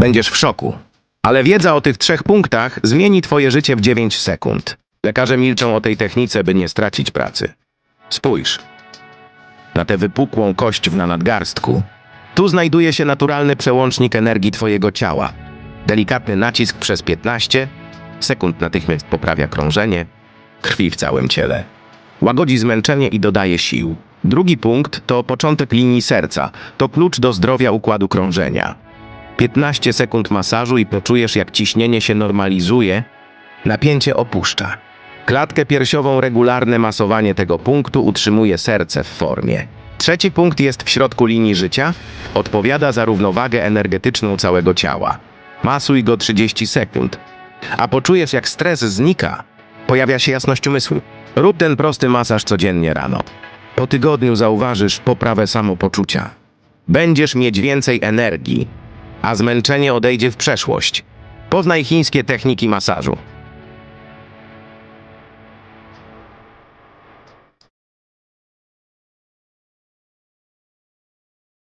Będziesz w szoku. Ale wiedza o tych trzech punktach zmieni twoje życie w 9 sekund. Lekarze milczą o tej technice, by nie stracić pracy. Spójrz. Na tę wypukłą kość w na nadgarstku. Tu znajduje się naturalny przełącznik energii twojego ciała. Delikatny nacisk przez 15 sekund natychmiast poprawia krążenie krwi w całym ciele. Łagodzi zmęczenie i dodaje sił. Drugi punkt to początek linii serca. To klucz do zdrowia układu krążenia. 15 sekund masażu i poczujesz, jak ciśnienie się normalizuje, napięcie opuszcza. Klatkę piersiową regularne masowanie tego punktu utrzymuje serce w formie. Trzeci punkt jest w środku linii życia. Odpowiada za równowagę energetyczną całego ciała. Masuj go 30 sekund. A poczujesz, jak stres znika. Pojawia się jasność umysłu. Rób ten prosty masaż codziennie rano. Po tygodniu zauważysz poprawę samopoczucia. Będziesz mieć więcej energii, a zmęczenie odejdzie w przeszłość. Poznaj chińskie techniki masażu.